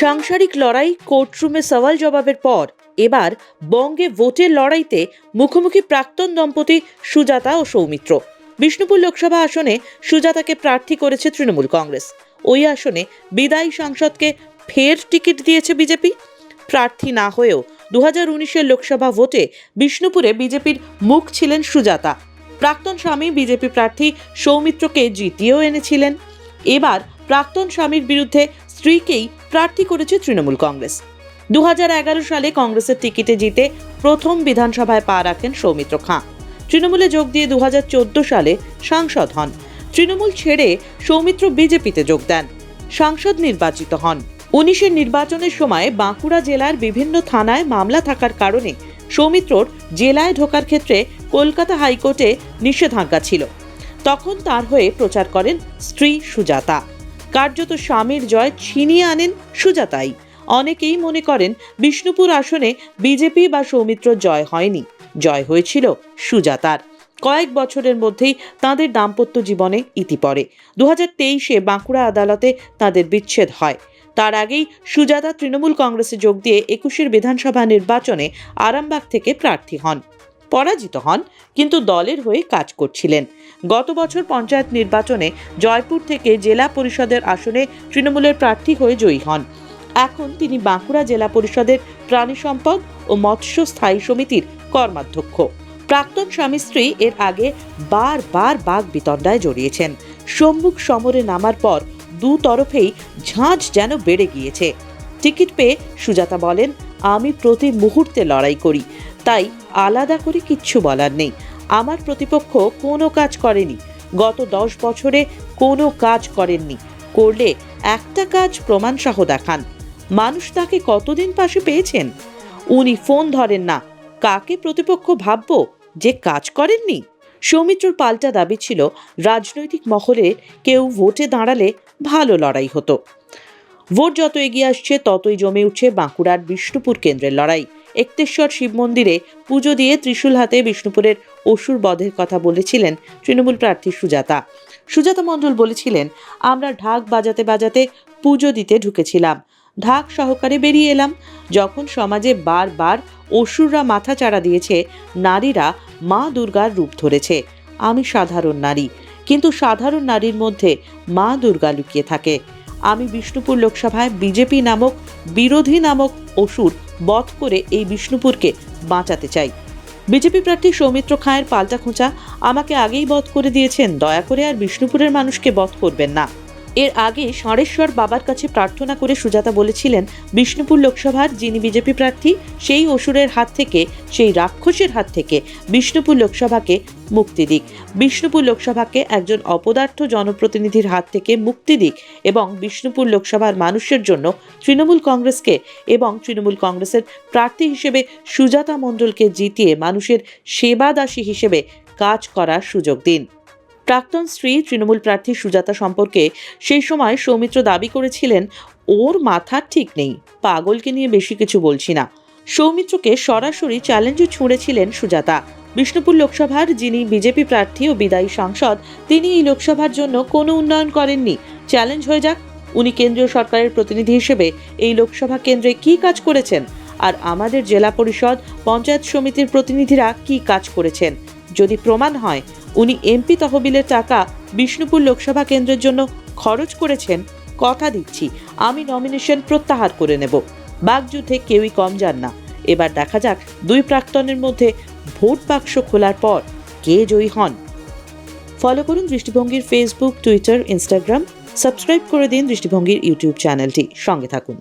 সাংসারিক লড়াই কোর্টরুমে সওয়াল জবাবের পর এবার বঙ্গে ভোটের লড়াইতে মুখোমুখি প্রাক্তন দম্পতি সুজাতা ও সৌমিত্র। বিষ্ণুপুর লোকসভা আসনে সুজাতাকে প্রার্থী করেছে তৃণমূল কংগ্রেস। ওই আসনে বিদায়ী সাংসদকে ফের টিকিট দিয়েছে বিজেপি। প্রার্থী না হয়েও দু হাজার উনিশের লোকসভা ভোটে বিষ্ণুপুরে বিজেপির মুখ ছিলেন সুজাতা। প্রাক্তন স্বামী বিজেপি প্রার্থী সৌমিত্রকে জিতিয়েও এনেছিলেন। এবার প্রাক্তন স্বামীর বিরুদ্ধে স্ত্রীকেই প্রার্থী করেছে তৃণমূল কংগ্রেস। দু হাজার এগারো সালে কংগ্রেসের টিকিটে জিতে প্রথম বিধানসভায় পা রাখেন সৌমিত্র খাঁ। তৃণমূলে যোগ দিয়ে দুহাজার চোদ্দ সালে সাংসদ হন। তৃণমূল ছেড়ে সৌমিত্র বিজেপিতে যোগ দেন। সাংসদ নির্বাচিত হন। উনিশের নির্বাচনের সময় বাঁকুড়া জেলার বিভিন্ন থানায় মামলা থাকার কারণে সৌমিত্রর জেলায় ঢোকার ক্ষেত্রে কলকাতা হাইকোর্টে নিষেধাজ্ঞা ছিল। তখন তার হয়ে প্রচার করেন স্ত্রী সুজাতা। কার্যত স্বামীর জয় ছিনিয়ে আনেন সুজাতাই। অনেকেই মনে করেন বিষ্ণুপুর আসনে বিজেপি বা সৌমিত্র জয় হয়নি। জয় হয়েছিল সুজাতার। কয়েক বছরের মধ্যেই তাদের দাম্পত্য জীবনে ইতি পড়ে। দু হাজার তেইশে বাঁকুড়া আদালতে তাদের বিচ্ছেদ হয়। তার আগেই সুজাতা তৃণমূল কংগ্রেসে যোগ দিয়ে একুশের বিধানসভা নির্বাচনে আরামবাগ থেকে প্রার্থী হন। পরাজিত হন, কিন্তু দলের হয়ে কাজ করছিলেন। গত বছর পঞ্চায়েত নির্বাচনে জয়পুর থেকে জেলা পরিষদের আসনে তৃণমূলের প্রার্থী হয়ে জয়ী হন। এখন তিনি বাঁকুড়া জেলা পরিষদের প্রাণী সম্পদ ও মৎস্য স্থায়ী সমিতির কর্মাধ্যক্ষ। প্রাক্তন স্বামী স্ত্রী এর আগে বারবার বাঘ বিতণ্ডায় জড়িয়েছেন। সম্মুখ সমরে নামার পর দু তরফেই ঝাঁঝ যেন বেড়ে গিয়েছে। টিকিট পেয়ে সুজাতা বলেন, আমি প্রতি মুহূর্তে লড়াই করি। তাই আলাদা করে কিচ্ছু বলার নেই। আমার প্রতিপক্ষ কোনো কাজ করেনি। গত দশ বছরে কোনো কাজ করেননি। করলে একটা কাজ প্রমাণ সহ দেখান। মানুষ তাকে কতদিন পাশে পেয়েছেন? উনি ফোন ধরেন না। কাকে প্রতিপক্ষ ভাববো যে কাজ করেননি? সৌমিত্রর পাল্টা দাবি ছিল, রাজনৈতিক মহলে কেউ ভোটে দাঁড়ালে ভালো লড়াই হতো। ভোট যত এগিয়ে আসছে, ততই জমে উঠছে বাঁকুড়ার বিষ্ণুপুর কেন্দ্রের লড়াই। একতেশ্বর শিব মন্দিরে পুজো দিয়ে ত্রিশূল হাতে বিষ্ণুপুরের অসুর বধের কথা বলেছিলেন তৃণমূল প্রার্থী সুজাতা। সুজাতা মণ্ডল বলেছিলেন, আমরা ঢাক বাজাতে বাজাতে পুজো দিতে ঢুকেছিলাম। ঢাক সহকারে বেরিয়ে এলাম। যখন সমাজে বারবার অসুররা মাথা চাড়া দিয়েছে, নারীরা মা দুর্গার রূপ ধরেছে। আমি সাধারণ নারী, কিন্তু সাধারণ নারীর মধ্যে মা দুর্গা লুকিয়ে থাকে। আমি বিষ্ণুপুর লোকসভায় বিজেপি নামক, বিরোধী নামক অসুর বধ করে এই বিষ্ণুপুরকে বাঁচাতে চাই। বিজেপি প্রার্থী সৌমিত্র খাঁয়ের পাল্টা খোঁচা আমাকে আগেই বধ করে দিয়েছেন, দয়া করে আর বিষ্ণুপুরের মানুষকে বধ করবেন না। এর আগে ষাঁড়েশ্বর বাবার কাছে প্রার্থনা করে সুজাতা বলেছিলেন, বিষ্ণুপুর লোকসভার যিনি বিজেপি প্রার্থী, সেই অসুরের হাত থেকে, সেই রাক্ষসের হাত থেকে বিষ্ণুপুর লোকসভাকে মুক্তি দিক। বিষ্ণুপুর লোকসভাকে একজন অপদার্থ জনপ্রতিনিধির হাত থেকে মুক্তি দিক এবং বিষ্ণুপুর লোকসভার মানুষের জন্য তৃণমূল কংগ্রেসকে এবং তৃণমূল কংগ্রেসের প্রার্থী হিসেবে সুজাতা মণ্ডলকে জিতিয়ে মানুষের সেবাদাসী হিসেবে কাজ করার সুযোগ দিন। প্রাক্তন স্ত্রী তৃণমূল প্রার্থী সুজাতা সম্পর্কে সেই সময় সৌমিত্র দাবি করেছিলেন, ওর মাথার ঠিক নেই, পাগলকে নিয়ে বেশি কিছু বলছি না। সৌমিত্রকে সরাসরি চ্যালেঞ্জও ছুঁড়েছিলেন সুজাতা। বিষ্ণুপুর লোকসভার যিনি বিজেপি প্রার্থী ও বিদায়ী সাংসদ, তিনি এই লোকসভার জন্য কোনো উন্নয়ন করেননি। চ্যালেঞ্জ হয়ে যাক, উনি কেন্দ্রীয় সরকারের প্রতিনিধি হিসেবে এই লোকসভা কেন্দ্রে কি কাজ করেছেন? আর আমাদের জেলা পরিষদ, পঞ্চায়েত সমিতির প্রতিনিধিরা কি কাজ করেছেন? যদি প্রমাণ হয় উনি এমপি তহবিলের টাকা বিষ্ণুপুর লোকসভা কেন্দ্রের জন্য খরচ করেছেন, কথা দিচ্ছি। আমি নমিনেশন প্রত্যাহার করে নেব। বাগযুদ্ধে কেউই কম যান না। এবার দেখা যাক দুই প্রাক্তনের মধ্যে ভোট বাক্স খোলার পর কে জয়ী হন। ফলো করুন দৃষ্টিভঙ্গির ফেসবুক টুইটার ইনস্টাগ্রাম সাবস্ক্রাইব করে দিন দৃষ্টিভঙ্গির ইউটিউব চ্যানেলটি সঙ্গে থাকুন।